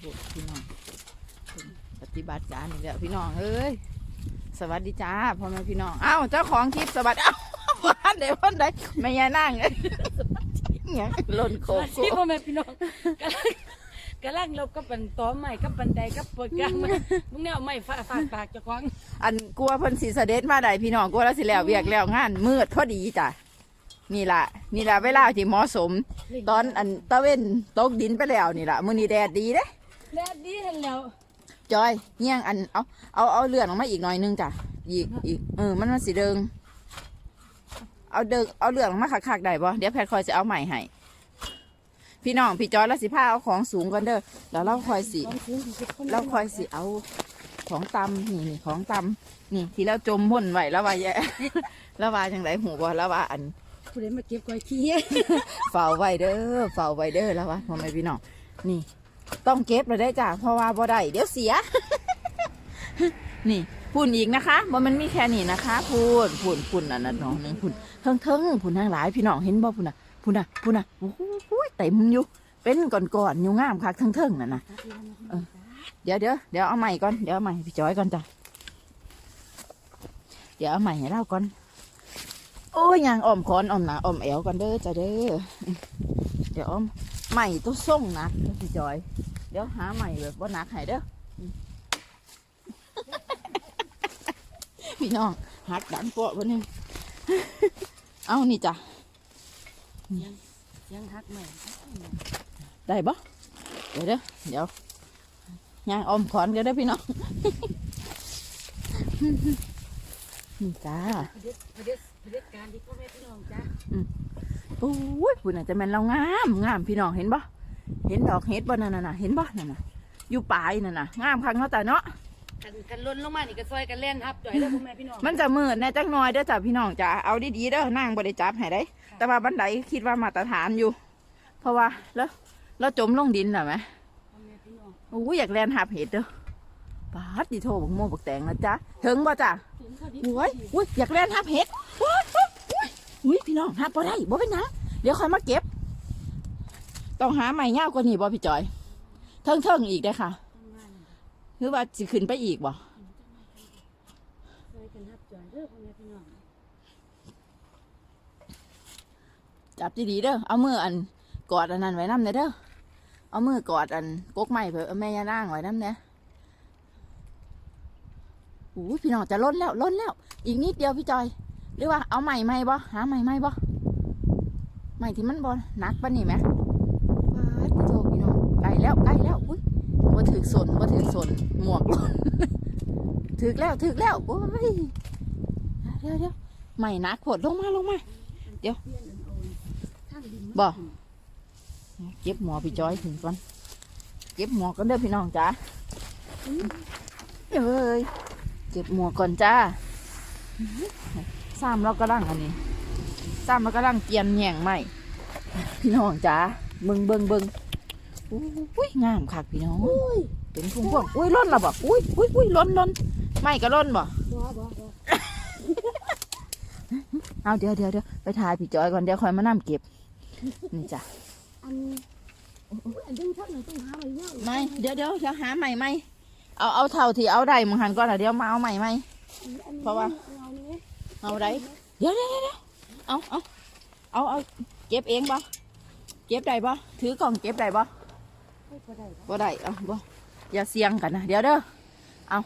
โบสถ์พี่น้องปฏิบัติการนี่แหละพี่น้องเอ้ยสวัสดีจ้าพ่อแม่พี่น้องเอ้าเจ้าของคลิปสวัสดีเอ้าบ้านไหนบ้านไหนแม่ยายนั่งเอ้ยเนี่ยหล่นโคกที่พ่อแม่พี่น้องกำลังกำลังลบกับปันตอใหม่กับปันไดกับปวดกลางมันมึงเนี่ยเอาไม้ฟาดฟาดปากเจ้าของอันกลัวเพิ่นสีเสด็จมาได้พี่น้องกลัวแล้วสิแล้วเวียกแล้วงานมืดพอดีจ้ะนี่ล่ะนี่ล่ะเวลาที่เหมาะสม ตอนอันตะเว้นตกดินไปแล้วนี่ล่ะมื้อนี้แดดดีเด้ แล้วดีเห็นแล้วจอยเงี้ยงอันเอาเอาเอาเลื่อนออกมาอีกหน่อยนึงจ้ะอีกอีกเออมันมันสีเดิงเอาเดิงเอาเลื่อนออกมาคักๆได้ปะเดี๋ยวแพทย์คอยจะเอาใหม่ให้พี่น้องพี่จอยแล้วสิผ้าเอาของสูงกันเด้อแล้วเราคอยสิของสูงที่สุดคนเราคอยสิเอาของตำนี่นี่ของตำนี่ ที่เราจมม่นไว้แล้วว่าแย่แล้วว่าจังไรหูบ่แล้วว่าอันผู้ใดมาเก็บก้อยขี้เฝ้าไว้เด้อเฝ้าไว้เด้อแล้วว่าพ่อแม่พี่น้องนี่ ต้องเก็บเลยได้จ้ะเพราะว่าบ่ได้เดี๋ยวเสีย นี่พูนอีกนะคะบ่มันมีแค่นี้นะคะพูนพูนพูนอันนั้นน้องนึงพูนเทิงเทิงพูนทางหลายพี่น้องเห็นบ่พูนน่ะพูนน่ะพูนน่ะโอ้โหเต็มอยู่เป็นก่อนๆอยู่งามคักเทิงเทิงน่ะนะเดี๋ยวเดี๋ยวเดี๋ยวเอาใหม่ก่อนเดี๋ยวเอาใหม่พี่จอยก่อนจ้ะเดี๋ยวเอาใหม่ให้เราก่อนโอ้ยยางอ้อมคอนอ้อมหนาอ้อมแอวก่อนเด้อจ้ะเด้อเดี๋ยวอ้อมใหม่ตัวส่งนัดพี่จอย เดี๋ยวหาใหม่แบบว่านักให้เด้อพี่น้องหักดันโปะวันนึงเอานี่จ้ะยังหักใหม่ได้ปะเดี๋ยวเด้อเดี๋ยวย่างอมขอนกันเด้อพี่น้องนี่จ้าพระเด็จพระเด็จพระเด็จการที่พ่อแม่พี่น้องจ้าโอ้ยปุ่นอาจจะแม่นเรางามงามพี่น้องเห็นปะ เห็นดอกเห็ดบ่นั่นน่ะน่ะเห็นปะนั่นน่ะอยู่ปลายนั่นน่ะงามคักเนาะแต่เนาะกันกันล้นลงมานี่ก็ซอยกันเล่นครับจ่อยแล้วพ่อแม่พี่น้องมันจะมืดแน่จักหน่อยเด้อจ้ะพี่น้องจ้ะเอาดีๆเด้อนางบ่ได้จับให้ได้แต่ว่าบันไดคิดว่ามาตรฐานอยู่ เพราะว่าแล้วแล้วจมลงดินน่ะไหมพ่อแม่พี่น้องโอ้ยอยากแลนหับเห็ดเด้อปาดดิโทบักโมบักแตงนะจ๊ะถึงบ่จ้ะถึงเขาดีโอ้ยโอ้ยอยากแลนหับเห็ดโอ้ยโอ้ยโอ้ยอุ้ยพี่น้องหับบ่ได้บ่เป็นหยังเดี๋ยวค่อยมาเก็บ ต้องหาใหม่ยาวกว่านี้บ่พี่จอยเทิงเทิงอีกได้ค่ะหรือว่าสิขึ้นไปอีกบ่ซอจับจ่อยเด้อพ่อแม่พี่น้องจับดีๆเด้อเอามืออันกอดอันนั้นไว้น้ำเด้อเอามือกอดอันกกไม้เพื่อแม่ย่านางไว้น้ำเด้อโอ้ยพี่น้องจะล้นแล้วล้นแล้ว อีกนิดเดียวพี่จอย หรือว่าเอาใหม่ไหมบ่หาใหม่ไหมบ่ใหม่ที่มันบ่หนักปะนี่ไหมว้ายพี่โจพี่น้องใกล้แล้วใกล้แล้วอุ้ย บ่ถือสนบ่ถือสนหมวกลนถือแล้วถือแล้วโอ้ยเดี๋ยวเดี๋ยวใหม่นักโผดลงมาลงมาเปลี่ยนอันโอนทางดินบ่เก็บหมอพี่จอยถึงก่อนเก็บหมอกันเด้อพี่น้องจ้าเอ้ยเก็บหมวกก่อนจ้าซ้ำเรากำลังอันนี้ซ้ำเรากำลังเกียนแหย่งใหม่พี่น้องจ้าเบิ่งเบิ่งเบิ่ง อุ้ยงามคักพี่น้องเป็นพุ่งพวงอุ้ยล้นและบ่อุ้ยอุ้ยอุ้ยล้นล้นไม่ก็ล้นบ่บ่บ่บ่เอาเดี๋ยวเดี๋ยวเดี๋ยวไปถ่ายพี่จอยก่อนเดี๋ยวคอยมานั่เก็บนี่จ้ะอันอุ๊ยอันดึงชักหน่อยต้องหาไว้ยาวไม่เดี๋ยวเดี๋ยวเดี๋ยวหาใหม่ไหมเอาเอาเท่าที่เอาได้มึงหันก่อนอะเดี๋ยวมาเอาใหม่ไหมเพราะว่าเอานี่เอาได้เดี๋ยวเดี๋ยวเดี๋ยวเดี๋ยวเอาเอาเอาเอาเก็บเองบ่เก็บได้บ่ถือกล่องเก็บได้บ่ไม่พอได้ บ่ได้เอาบ่อย่าเสี่ยงกันนะเดี๋ยวเด้อเอา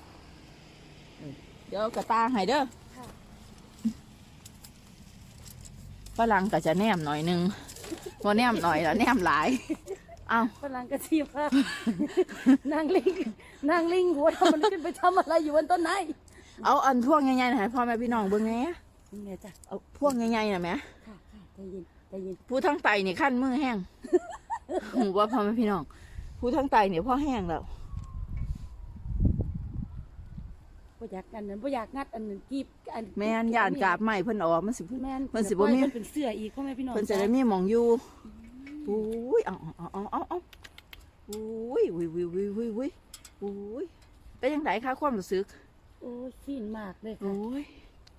เดี๋ยวกระตาให้เด้อฝรั่งก็จะแนมหน่อยหนึงพอแนมหน่อยแล้วแนมหลายเอาฝรั่งกระชีพนางลิงนางลิงหัวทำมันขึ้นไปทำอะไรอยู่บนต้นไม้เอาอันพวกใหญ่ๆนะให้พ่อแม่พี่น้องเบิ่งแหน่นี่ไงจ้ะเอาพวกใหญ่ๆน่ะแหมค่ะค่ะใจเย็นใจเย็นผู้ทั้งไตนี่ขั้นมือแห้งหูว่าพ่อแม่พี่น้อง ผู้ทั้งไตนี่พ่อแห้งแล้วบ่อยากอันนั้นบ่อยากงัดอันนั้นกีบอันแม่นย่านกาบใหม่เพิ่นออกมันสิเพิ่นแม่นเพิ่นสิบ่มีเพิ่นเป็นเสื้ออีกพ่อแม่พี่น้องเพิ่นจะได้มีหมองอยู่อุ้ยเอาเอาเอาเอาเอาอุ้ยอุ้ยอุ้ยอุ้ยอุ้ยอุ้ยอุ้ยเป็นยังไงคะความรู้สึกโอ้ยฟินมากเลยค่ะอุ้ย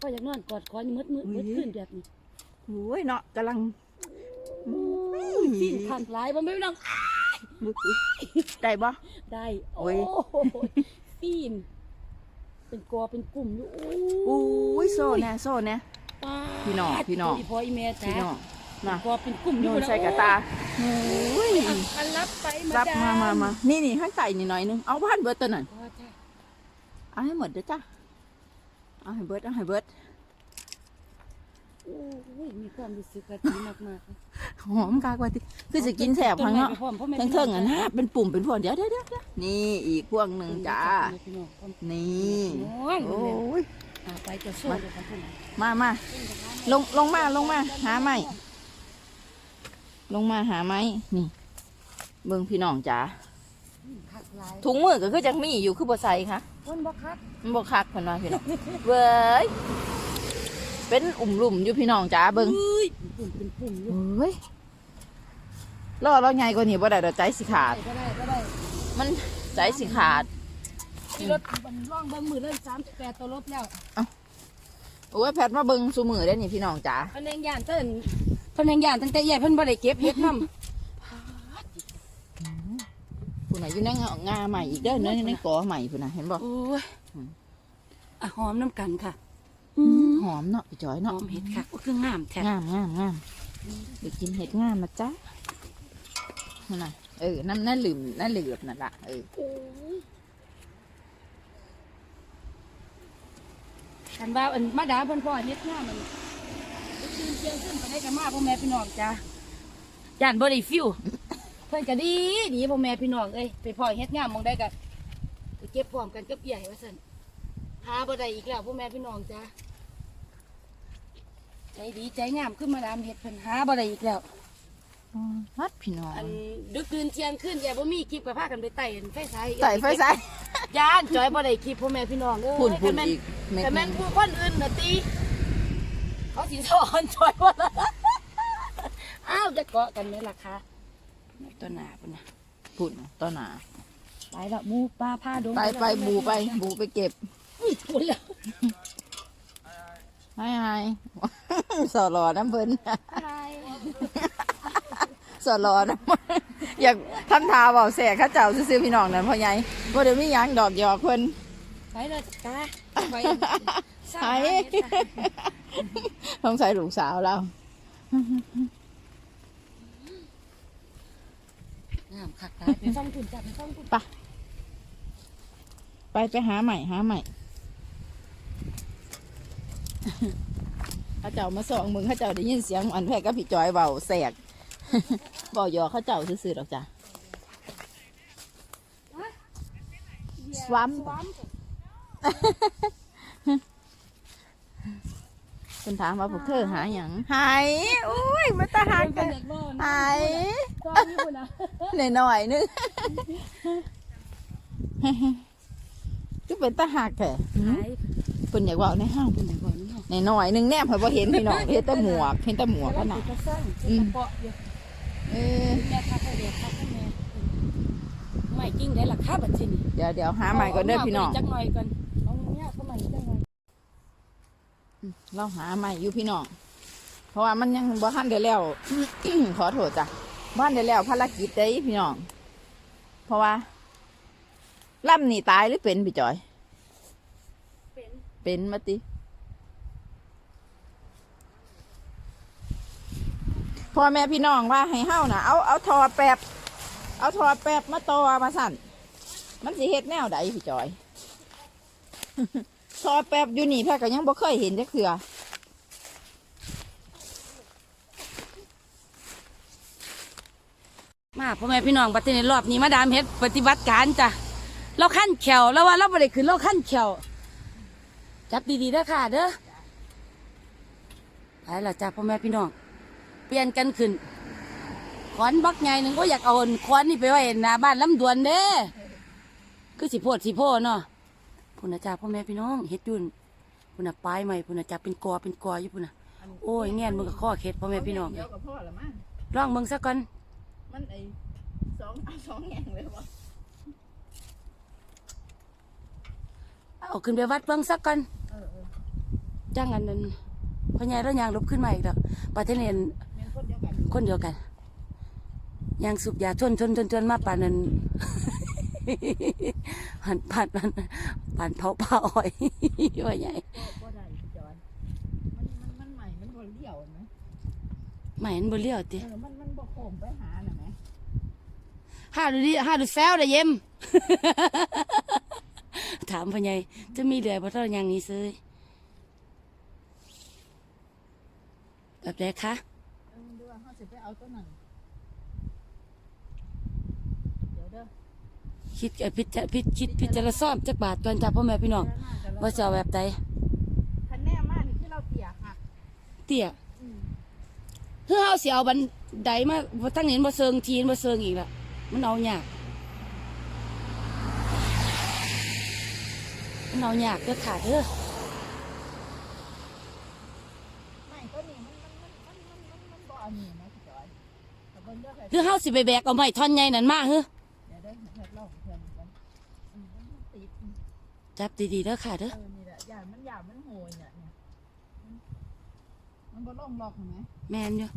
ก็อยากนอนกอดคอนี่มืดมืดอุ๊ยมืดขึ้นแบบนี้อุ้ยเนาะกำลังโอ้ยฟินทางหลายบ่แม่พี่น้อง ได้บ่ ได้โอ้โอ้ยยปีนเป็นกอเป็นกลุ่มอยู่อุ้ยโซ่แน่โซ่แน่ปาดพี่น้องพี่น้องอีพ่ออีแม่พี่จ้าน้องนะกอเป็นกลุ่มอโยยู่นใส่กระตาโอ้ยอันรับไปมารับจ้มามามานี่นี่ข้างใส่นี่หน่อยนึงเอาพันเบิร์ดตัวนั้นพ่อจ้าเอาให้หมดเด้อจ้ะเอาให้เบิร์ดเอาให้เบิร์ด โอ้ยมีความรู้สึกกะดีมากๆเลยหอมกากว่าติคือจะกินแสบพังเนาะต้นไม้ไปพร้อมพ่อแม่ทั้งเทิงอะนะเป็นปุ่มเป็นพวงเดี๋ยวเดี๋ยวเดี๋ยวเดี๋ยวนี่อีกพวงหนึ่งจ้าพี่น้องพ่อนี่โอ้ยโอ้ยหาไปจะสู้เลยครับพี่น้องมามาลงลงมาลงมาหาไม้ลงมาหาไม้นี่เบิ่งพี่น้องจ๋าคักหลายถุงมือก็คือจังมีอยู่คือบ่ใส่ค่ะคนบ่คักมันบ่คักเพิ่นว่าพี่น้องเว้ย เป็นอุ่มลุ่มอยู่พี่น้องจ๋าเบิ่งเฮ้ยเป็นปุ่มเป็นปุ่มอยู่เฮ้ยรอเราใหญ่กว่านี้บ่ได้ดอกใจสิขาด ก็ได้ก็ได้มันใจสิขาด ที่รถมันร่องเบิ่งมือเลย38ตัวลบแล้วโอ้ยแพทมาเบิ่งซุมือได้นี่พี่น้องจ๋าเพิ่นยังย่านเติ้นเพิ่นยังย่านตั้งแต่ใหญ่เพิ่นบ่ได้เก็บเฮ็ดนำผู้น่ะอยู่ในงางาใหม่อีกเด้อในในกอใหม่ผู้น่ะเห็นบ่โอ้ยอืมอะหอมน้ำกันค่ะอืม หอมเนาะพี่จอยหเนาะอมเห็ดค่ะก็คืองามแท้งามงามงามเดี๋ยวกินเห็ดงามนะจ๊ะนั่นน่ะเออนั่นนั่นลืมนั่นเหลือบนั่นละเออโอ้ยกันว่าอันมาดาเพิ่นพ่อเฮ็ดงามมันคืนเที่ยงขึ้นไปได้กันมาพ่อแม่พี่น้องจ้าย่านบ่ได้ฟิว เพิ่นก็ดีดีพ่อแม่พี่น้องเอ้ยไปพ่อเฮ็ดงามหมองได้ก็ไปเก็บพร้อมกันกับใหญ่ว่าซั่น หาบ่ได้อีกแล้วพ่อแม่พี่น้องจ้าใจดีใจงามขึ้นมาดามเฮ็ดเพิ่นหาบ่ได้อีกแล้ว ฮัดพี่น้องอันดึกคืนเที่ยงคืนอย่าบ่มีคลิปกับพากันไปไต่อันไฟสายใส่ไฟใส่ย่านจอยบ่ได้คลิปพ่อแม่พี่น้องเอ้ยพุ่นพุ่นแต่แม่อีกเม็ดแต่หแม่นึนงผู้คนอื่นน่ะตีเขาสิสอนจอยว่าล่ะอ้าวจะเกาะกันไหมล่ะคะตัวหนาปุ่นนะพุ่นต้นหนาไปแล้วหมูปลาผ้าดงไปไปบูไปบูไปเก็บ อุ้ยทุนแล้วให้ให้สอรอน้ำเพิ่นไปสอรอน้ำเพิ่นอยากทำทาเบาแสกเข้าเจ้าซื้อๆพี่น้องนั่นพ่อใหญ่บ่เดี๋ยวมีหยังดอกหยอกเพิ่นไปเลยจ้าไปไปต้องใส่ลูกสาวเรางามคักตายไปฟังคุณจ้าไปฟังคุณไปไปหาใหม่หาใหม่ เขาเจ้ามาส่องมึงเขาเจ้าได้ยินเสียงอันแพรกับพี่จอยเบาแสกบอกหยอกเขาเจ้าซื่อๆหรอกจ้ะสวัมคุณถามว่าพวกเธอหาอย่างหายอุ้ยมาตาหากักันนเด็กบ่นหายก็อยู่พุ่นนะหน่อยๆนึงก็เป็นตาหักแค่หายเพิ่นอยากเว่าในห้างเป็นเด็กบ่น เนาะหน่อยๆนึงแนมเพิ่นบ่เห็นพี่น้องเห็นแต่หมวกเห็นแต่หมวกก็กันหนัน่ะกจะสร้างอืมเปาะอยู่เออแม่ทักให้เด็กทักให้แม่ไม่จริงได้ราคาบัดทีนี้เดี๋ยวเดี๋ยวหาใหม่ก่อนเด้อพี่น้องจักหน่อยก่อนเอาเงี้ยเข้ามาอีกจักหน่อยเราหาใหม่อยู่พี่น้องเพราะว่ามันยังบ่ทันได้แล้วขอโทษจ้ะบ่ทันได้แล้วภารกิจได้พี่น้องเพราะว่าล่ำนี่ตายหรือเป็นพี่จอย เป็นเป็นมาติ พ่อแม่พี่น้องว่าให้เฮาน่ะเอาเอาทอแปบ เอาทอแปบมาต่อมาสั่น มันสิเฮ็ดแนวใดพี่จอย ทอแปบอยู่นี่แพทย์ก็ยังบ่เคยเห็นจักเทื่อมาพ่อแม่พี่น้องบัดนี้รอบนี้มาดามเฮ็ดปฏิบัติการจ้ะเราขั้นแขวแล้วว่าเราบ่ได้ขึ้นเราขั้นแขวจับดีๆเด้อค่ะเด้อไปล่ะจ้ะพ่อแม่พี่น้อง เปลี่ยนกันขึ้นขอนบักใหญ่หนึงก็อยากเอาขอนนี่ไปไว้หน้าบ้านลำดวนเด้คือสิโพดสิโพเนาะพุ่นนะจ้าพ่อแม่พี่น้องเฮ็ดอยุ่นพุ่นน่ะปลายใหม่พุ่นน่ะจ้าเป็นกอเป็นกออยู่พุ่นน่ะโอ้ยแง่นมึงก็ข้อเข็ดพ่อแม่พี่น้องเดี๋ยวกับพ่อละมั้งลองเบิ่งซะก่อนมันไอสองเอาสองแง่งเลยบ่เอาขึ้นไปวัดเบิ่งซะก่อนจ้างอันนั้นพ่อใหญ่แล้วยางลบขึ้นมาอีกแล้วประเทศนี้แม่น คนเดียวกันคนเดียวกันยางสูบยาชนชนชนชนมาปานนั้นหันปานปานปานเผาป่าอ้อยว่าใหญ่ก็ได้พี่จอยมันมันมันใหม่มันบ่เลี้ยวไหมใหม่มันบ่เลี้ยวติเออมันมันบ่โค้งไปหาน่ะไหมห้าดูดิห้าดูแฟวได้เย็มถามพ่อใหญ่จะมีเหลือบ่เท่ายังนี้ซื้อแบบไหนคะเออดู ว่าเขาสิไปเอาตัวนั้นเดี๋ยวเด้อคิดเอ่อพิจพิจคิดพิจารณาซ่อมจักบาทก่อนจ้าพ่อแม่พี่น้องว่าจะเอาแบบใดคันแน่มากนี่คือเราเตียหักเตี้ยอืมเพื่อเอาเสิเอาบันไดมาบ่ทั้งนี้บ่เซิงทีนบ่เซิงอีกละมันเอายากมันเอายากเด้อค่ะเด้อ ไม่ตัวนี้มันมันมันมันมันมันบ่อันนี้นะพี่จอย แต่เบิ่งเด้อหรือเฮาสิไปแบกเอาไม้ท่อนใหญ่นั่นมาเฮ้อเดี๋ยวเด้อเฮ็ดลองเพิ่นกันอืมมันติดจับดีๆเด้อค่ะเด้อเออนี่แหละยานมันยาวมันโหยเนี่ยเนี่ยมันมันบ่ลงล็อกเห็นไหมแม่นอยู่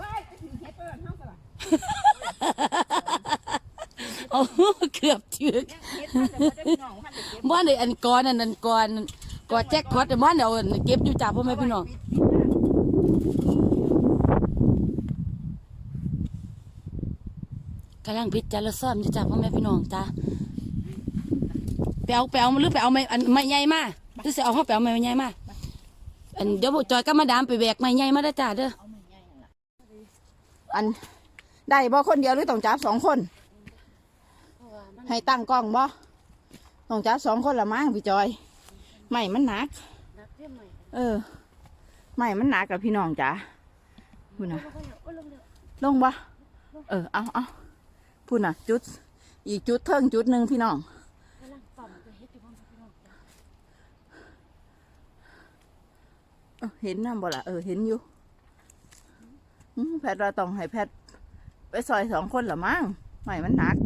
ว้ายไปถึงเฮ็ดไปแบบเฮาซะล่ะเอาเกือบถึกยังเฮ็ดท่านแต่บ่ได้พี่น้องท่านได้เก็บบ่ได้อันก่อนอันนั้นก่อนก่อนแจ็คพอตบ่ได้เอาอันเก็บอยู่จ้าพ่อแม่พี่น้อง กำลังพิจารณาซ่อมจ้าพ่อแม่พี่น้องจ้าไปเอาไปเอาหรือไปเอาไม้อันไม้ใหญ่มาหรือสิเอาเฮาไปเอาไม้ใหญ่มาอันเดี๋ยวบ่จอยก็มาดามไปแบกไม้ใหญ่มาเด้จ้าเด้ออันได้บ่คนเดียวหรือต้องจับสองคน ให้ตั้งกล้องบ่ต้องจับสองคนละมั้งพี่จอยไม่มันหนักเออไม่มันหนักกับพี่น้องจ๋าพูดนะลงบ่เออเอาเอา พูดนะจุด อีกจุดเทิงจุดหนึ่งพี่น้องเห็นน้ำบ่ละเออเห็นอยู่แพทย์เราต้องให้แพทย์ไปซอยสองคนละมั้งไม่มันหนัก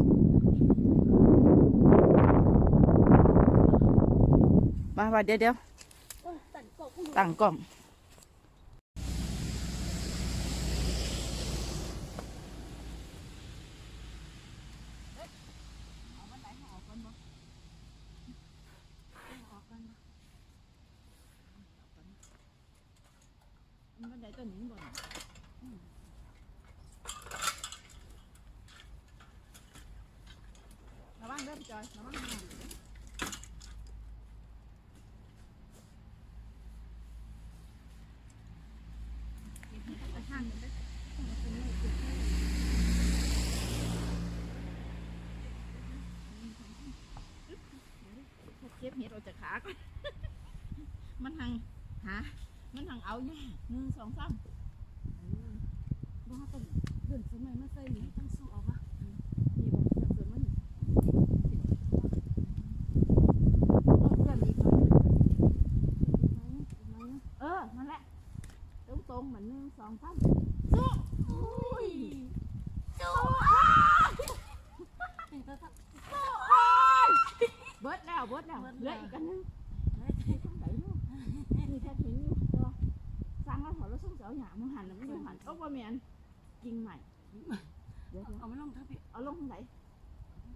มามาเดี๋ยวเดี๋ยวตั้งกล้องมันได้ตัวนี้บ่ระวังเด้อพี่จอยระวังระวัง เก็บเห็ดออกจากขาก่อน มันหังหามันหังเอายากหนึ่งสองสามบ่ฮาต้องเดินสมัยมาใส่หรือตั้งสู้เอาวะนี่บอกเดินสมัยมันเอาเพื่อนอีกหน่อยเออนั่นแหละ ตรงตรงๆเหมือนหนึ่งสองสามสู้อุ้ยสู้อ้ายสู้อ้าย เบิดแล้วเบิดแล้วเหลืออีกอันหนึงนี่ทางไหนเนาะนี่แค่เห็นอยู่ตัวสร้างแล้วถอดแล้วส่งเสาหยามันหันแล้วมันอยู่หันโอ้บ่แม่นจริงใหม่เดี๋ยวเอามาลงทั้งพี่ๆเอาลงทางไหน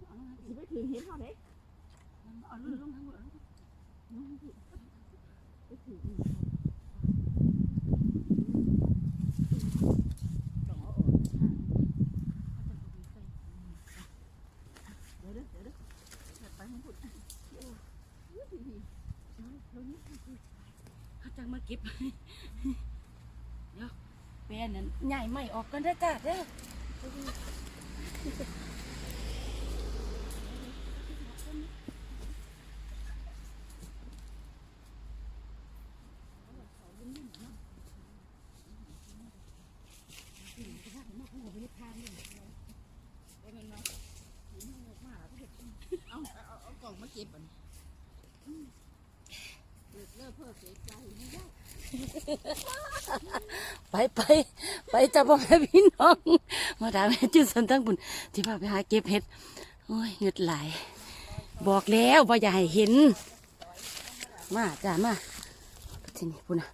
เอาลงทั้งสิไปถึงเห็นเท่าไหนเอาลงทั้งหมดลงทางพี่ไปถึงอีกต้องเอาออกเดี๋ยวเด้อเดี๋ยวเด้อเดี๋ยวไปให้พูดโอ้ยพี่พี่ลงนี่ เขา จังมาเก็บเดี๋ยวแป้นนั้นใหญ่ไม่ออกกันได้จ้าเด้อเอาเอาเอากล่องมาเก็บก่อน ไม่ได้ไปไปไปจ้าพ่อแม่พี่น้อง มาดามแม่จุดสันตั้งบุญที่พาไปหาเก็บเห็ดโอ้ยหยุดไหลายบอกแล้วว่าอย่าให้เห็น มาจ้ามาที่นี่พุ่นนะ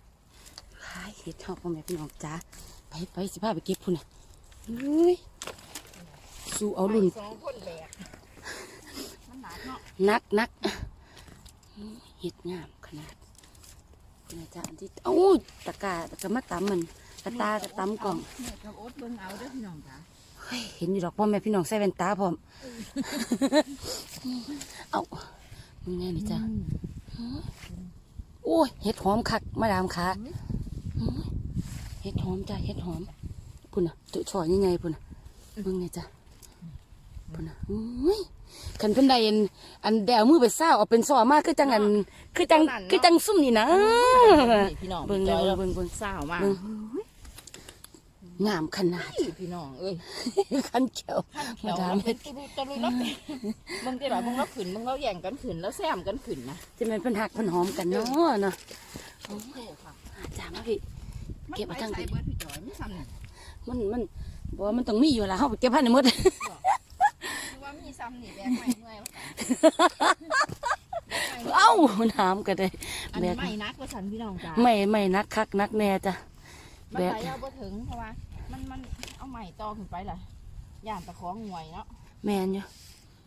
หายเห็ดเฮาพ่อแม่พี่น้องจ้าไปไปสิพาไปเก็บพุ่นนะเฮ้ยสู้เอารุ่นสองคนแบกมันหนักเนาะนักนักเห็ดงามขนาด นะจ๊ะอันที่เอ้าตะกร้าตะกร้ามาตำมันกระตากระตำกล่องแม่กับโอ๊ตเบิ่งเอาเด้อพี่น้องจ้าเฮ้ยเห็นอยู่ดอกพ่อแม่พี่น้องใส่แว่นตาพร้อมเอ้ามึงแน่นี่จ้ะโอ้ยเห็ดหอมคักมาดามขาเห็ดหอมจ้ะเห็ดหอมพุ่นน่ะจุช่อยยังไงพุ่นน่ะมึงไงจ้ะพุ่นน่ะอุ้ย ขันเพิ่นใดอันอันแดวมือไปเศร้าเอาเป็นซอมากคือจังอันคือจังคือจังซุ่มนี่นะนี่พี่น้องเบิ่งจเด้อยอแล้วเบิ่งเบิ่งสาวมากเบิ่งงามขนาดนี่พี่น้องเอ้ยขันเขียวเดี๋ยวเราเป็นตุลุตุลุแล้วมึงที่ไหนมึงเราขืนมึงเราแย่งกันขืนแล้วแซมกันขืนนะจะเป็นเพิ่นหักเพิ่นหอมกันเนาะเนาะโอ้โหค่ะจ้ามาพี่มันเก็บมาไปทั้งใส่ปีเบิดพี่จอยไม่ซ้ำนี่มันมันบอกว่ามันต้องมีอยู่ละเฮาไปเก็บให้ในหมดคือ ว่ามีซ้ำนี่แบกไม่เมื่อยว่าซั่นเอ้าน้ำก็ได้อันแบนี้กไม่นักว่าฉันพี่น้องจ้าไม่ไม่นักคักนักแน่จ้ะ มันแบก ไปเอาบ่ถึงเพราะว่า มันมันเอาใหม่ต่อขึ้นไปล่ะย่านตะของหน่วยเนาะแม่นอยู่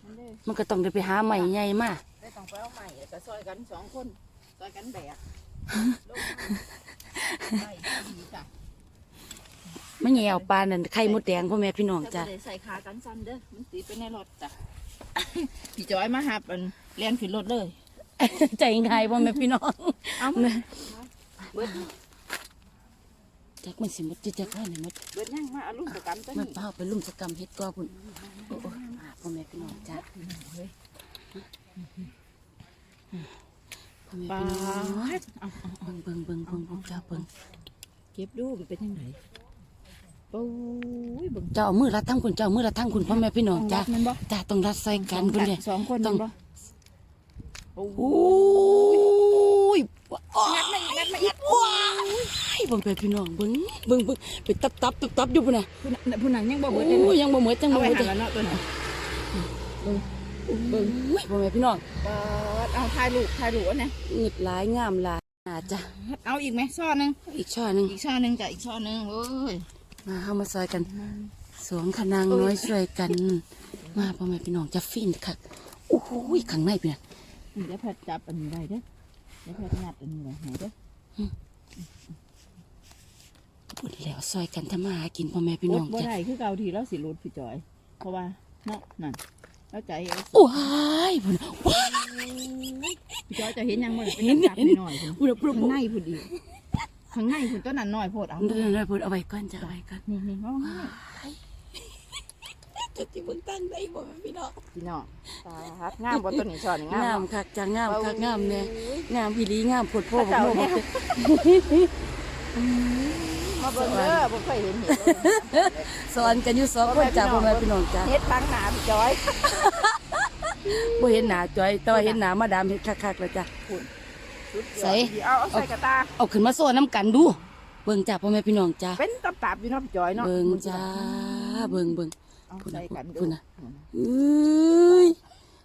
มันเลยมันก็ต้องได้ไปหาใหม่ใหญ่มาได้ต้องไปเอาใหม่แล้วก็ซอยกันสองคนซอยกันแบกลงมาไปดีจ้ะ ไม่แย่เอาปลานั่นไข่มดแดงพ่อแม่พี่น้องถ้าจ้ะบ่ได้ใส่ขากันสั้นเด้อมันตีไปในรถจ้ะพี่จอยมาหับอันเรียนขึ้นรถเลยใจง่ายพ่อแม่พี่น้องเอาเนี่ยเบิดจักมันสิหมดจะจักว่านี่หมดเบิดยังมาเอาลูกประกันตัวมันนี้เปล่าไปลุ่มสกรรมเฮ็ดก่อพุ่นโอ้โอ้อ่าพ่อแม่พี่น้องจ้ะเฮ้ยพ่อแม่ปลาพี่น้องเอาเอาเบิ่งเบิ่งเบิ่งเบิ่งเบิ่งจ้าเบิ่งเก็บดูมันเป็นยังไง โอ้ยเบิ่งเจ้าเอามือรัดทั้งคุณเจ้าเอามือรัดทั้งคุณพ่อแม่พี่น้องจ้ามันบ่จ้าต้องรัดใส่กันพุ่นเนี่ยสองคนต้มัองนบ่โอ้โหโอ้ยงัดมาอีกงัดมาอีกว้ายเบิ่งไปพี่น้องเบิ่งเบิ่งเบิ่งไปตับตับตับตับอยู่พุ่นน่ะผู้นั้นผู้นั้นยังบ่โอ้เบิดเลยยยังบ่หมดจังเอาบ่หไว้มดหันจ้ะแล้วเนาะตัวนั้นเบิ่งพ่อแม่พี่น้องเปิดเอาถ่ายรูปถ่ายรูปอันนี้เงึดหลายงามหลายน่าจ้ะเอาอีกไหมช่อหนึงอีกช่อหนึงอีกช่อหนึงจ้ะอีกช่อหนึงโอ้ย มาเฮามาซอยกันสวมขนางน้อยช่วยกัน มาพ่อแม่พี่น้องจะฟินคักโอ้โหข้างในเพิ่นน่ะเดี๋ยวแพทย์จับอันนี้ได้เด้อเดี๋ยวแพทย์งัดอันนี้ไว้ให้เด้อพุ่นแล้วซอยกันทำมาหากินพ่อแม่พี่น้องบ่จ้ะได้คือเก่าทีแล้วสิรูดพี่จอย เพราะว่าเนาะนั่นแล้วใจเอาโอ้ยพุ่นน่ะว้ายพี่จอยจะเห็นยังบ่เป็นจับหน่อยๆพุ่นพุ่นน่ะพุ่นข้างน่ะในพุ่นอีก ข้างในพุ่นต้นนั้นน้อยโพดเอาเดี๋ยวๆๆพุ่นเอาไว้ก่อนจ้ะเอาไว้ก่อนนี่นี่เอาให้จะสิเบิ่งตั้งได้บ่แม่พี่น้องพี่น้องตาฮัดงามบ่ต้นนี้ช่อนี่งามงามเนาะคักจ้ะงามคักงามแน่งามอีหลีงามโพดโพพระบ่เจ้าโพเนี่ยบ่มาเบิ่งเด้อบ่เคยเห็นเห็ดเลยสอนกันอยู่สองคนจ้ะพ่อแม่พี่น้องจ้ะเฮ็ดบางหนาพี่จอยบ่เห็นหน้าจอยแต่ว่าเห็นหน้ามาดามเฮ็ดคักๆแล้วจ้ะ ใส่เอาเอาใส่กระตา เอาขึ้นมาโซ่น้ำกันดู เบิ่งจ้ะพ่อแม่พี่น้องจ้ะเป็นตับๆอยู่เนาะพี่จอยเนาะ เบิ่งจ้า เบิ่งเบิ่งเอาพุ่นใส่น่ะกันดูพุ่นน่ะเอ้ย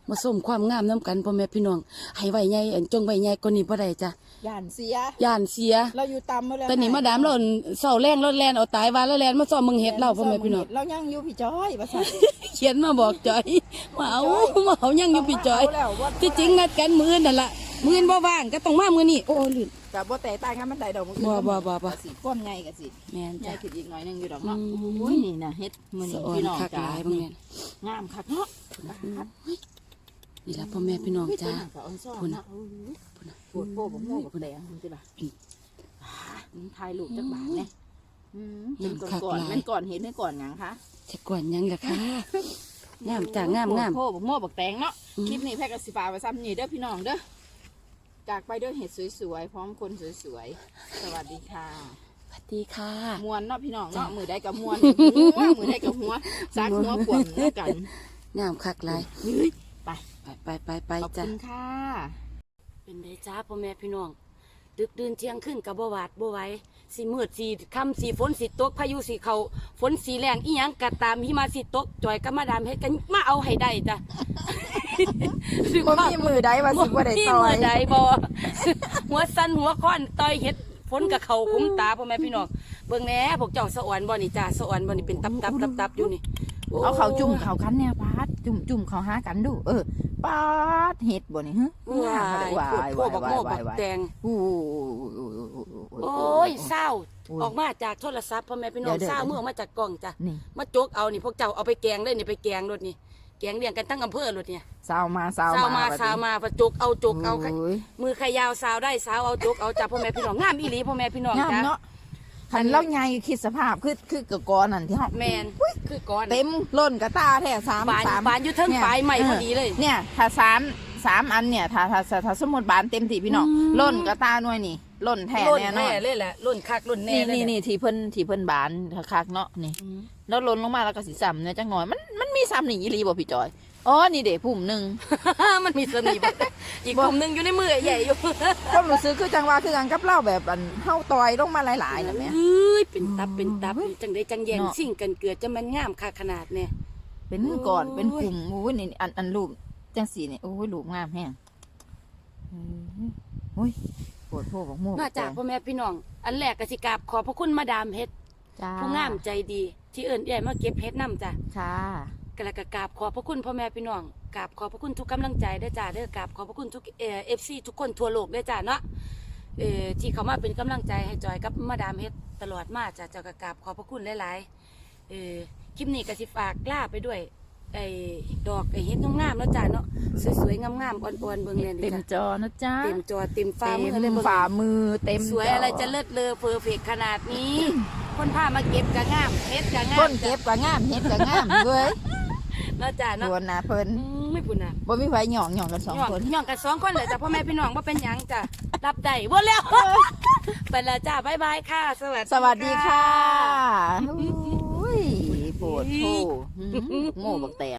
มาส้มความงามน้ำกันพ่อแม่พี่น้อง ให้ไว้ใหญ่อันจงไว้ใหญ่กว่านี้บ่ได้จ้ะย่านเสียย่านเสีย เราอยู่ตำมาแล้วแต่นี่มาดามเราเศร้าแรงเราแลนเอาตายว่าแล้วแลนมาซ้อมมึงเฮ็ดเราพ่อแม่พี่น้อง เรายังอยู่พี่จอยว่าซั่นเขียนมาบอกจอยมาเอามาเอายังอยู่พี่จอยเาแล้วว่าที่จริงนัดกันมื้อนั่นล่ะ มื้อบ่ว่างก็ต้องมามื้อนี้โอ้ลื่น กับบ่แต่ตายกันมันได้ดอกมันบ่บ่บ่บ่ สิก้อนใหญ่ก็สิแม่นใหญ่จ้ะ ขึ้นอีกหน่อยหนึงอยู่ดอกเนาะอืม โอ้ยนี่น่ะเฮ็ดมื้อสะนี้อ่อนพี่น้องคักหจ้าลายบ่แม่นงามคักเนาะนี่ล่ะพ่อแม่พี่น้องอุ้ยจ้าตัวนั้นก็อ่อนซ้อนพุ่นน่ะเนาะโอ้ยปวดโป้บ่โม่บ่แดงมันสิล่ะอ่าถ่ายรูปจักบาทแน่อืมเป็นก่อนๆแม่นก่อนเห็นให้ก่อนหยังคะ จะกวนหยังล่ะค่ะ งามจ้างามงามโอ้บักโม่บักแตงเนาะอืม คลิปนี้แพ็กกสิฟ้ากไว้ซ้ำนี่เด้อพี่น้องเด้อ จากไปด้วยเห็ดสวยๆ พร้อมคนสวยๆ สวัสดีค่ะ สวัสดีค่ะ มวนเนาะพี่น้องจ้ะเนาะมือได้กับมวนหัวมือได้กับหัวซักหัวขวมเนาะกันงามคักหลายเฮ้ยไปไปไปไปไปขอบจ้ะคุณค่ะ เป็นไดจ้าพ่อแม่พี่น้อง ดึกดื่นเที่ยงขึ้นกับบ่หวาดบ่ไหว สีมืดสีค่ำสีฝนสีตกพายุสีเขาฝนสีแรงอีหยังก็ตามหิมะสีตกจอยก็มาดามเฮ็ดกันมาเอาให้ได้จ้ะบ่มีมือได้ว่าสิบ่ได้ต่อยบ่ได้บ่หัวสั่นหัวค้อนต่อยเฮ็ดฝนกับเขาคุ้มตาพ่อแม่พี่น้องเบิ่งแหน่พวกเจ้าสะอ่อนบ่นี่จ้าสะอ่อนบ่นี่เป็นตับตับตับตับอยู่นี่โอ้ เอาเขาจุ่มเขากันเนี่ยปาดจุ่มจุ่มเขาหากันดู เออปาดเห็ดบ่นี่ฮะว้ายว้าโคตยรว้ายโคตรบักโม่ว้าบัยกว้ายแตงโอ้โอ้ยเศร้าโอ้ยออกมาจากโทรศัพท์พ่อแม่พี่น้องเดี๋ยวๆเศร้าเมื่อออกมาจากกล่องจ้ะนี่มาจกเอานี่พวกเจ้าเอาไปแกงเลยนี่ไปแกงรถนี่แกงเลี้ยงกันทั้งอำเภอรถเนี่ยสาวมาสาวสาวมาบัดนี้สาวมาพอจกเอาจกเอาโอ้ยมือใครยาวสาวได้สาวเอาจกเอาจ้ะพ่อแม่พี่น้องงามอีหลีพ่อแม่พี่น้องงามจ้ะเนาะ คันเล่าใหญ่คิดสภาพคือคือกะกอนั่นที่เฮาแมนคือก้อนเต็มล้นกระตาแท้สามบานสาม บานอยู่เทิงเนี่ยปลายใหม่เออพอดีเลย เนี่ยถ้าสามสามอันเนี่ยถ้าถ้าถ้าถ้าสมมติบานเต็มที่พี่น้องอืม ล้นกระตาหน่วยนี่ล้นแท้รุ่นแน่นอแน่นเลยแหละรุ่นคักรุ่นแน่นี่เลยนี่แหละนี่ที่เพิ่นที่เพิ่นบานคักๆเนาะนี่ อืมแล้วล้นลงมาแล้วก็สิซ้ำเนี่ยจังหน่อยมันมันมีซ้ำนี่อีหลีบ่พี่จอย อ๋อ นี่เด้พุ่มหนึงมันมีสนิมอีกกลุ่มหนึงอยู่ในมือใหญ่อยู่ความรู้สึกคือจังว่าคือกันกับเล่าแบบอันเฮาต่อยลงมาหลายๆนั่นแหละเฮ้ยเป็นตับเป็นตับจังได้จังแยงเนาะ สิ่งกันเกิดจะมันงามค่าขนาดเนี่ยเป็นก่อนโอ้ยเป็นกลุ่มโอ้ยนี่อันอันรูปจังสีนี่โอ้ยรูปงามแฮงอืมโอ้ยปวดโพวกโม่มาจากพ่อแม่พี่น้อง อันแรกกสิกราบขอบพระคุณมาดามเฮ็ดจ้าผู้งามใจดี ที่เอิ้นใหญ่มาเก็บเฮ็ดนํจ้ะค่ะ กระกกราบขอบพระคุณพ่อแม่พี่น้องกราบขอบพระคุณทุกกำลังใจเด้อจ้าเด้อกราบขอบพระคุณทุกเอ่อฟซีทุกคนทั่วโลกเด้อจ้าเนาะเอ่อที่เขามาเป็นกำลังใจให้จอยกับมาดามเฮ็ดตลอดมาจ้ะเจ้าก็กราบขอบพระคุณหลายๆเอ่อคลิปนี้ก็สิฝากลาไปด้วยไอ้ดอกไอ้เฮ็ดงามๆเนาะจ้าเนาะสวยๆงามๆอ่อนๆเบิ่งเลยเต็นี่มจ้ะจอนะจ้าเต็มจอเต็มฟ้ามือเลยเต็มเบิ่งฝ่ามือเต็มสวยจอะไรจะเลิศเลอเพอร์เฟกขนาดนี้คนพามาเก็บกะงามเฮ็ดกะงามต้นเก็บก็งามเฮ็ดก็งามเว้ย เนาะจ้าเนาะส่วนนะเพิ่นอืมไม่ปุ่นน่ะบ่มีไผหย่องหย่องกันสองย่องคน ย่องกันสองคนเลยจ้ะพ่อแม่พี่น้องว่าเป็นหยังจ้ะรับได้บ่แล้วไปแล้วจ้าบ๊ายบายค่ะ สวัสดีสวัสดีค่ะโอ้ยปวดโพโง่บักแตก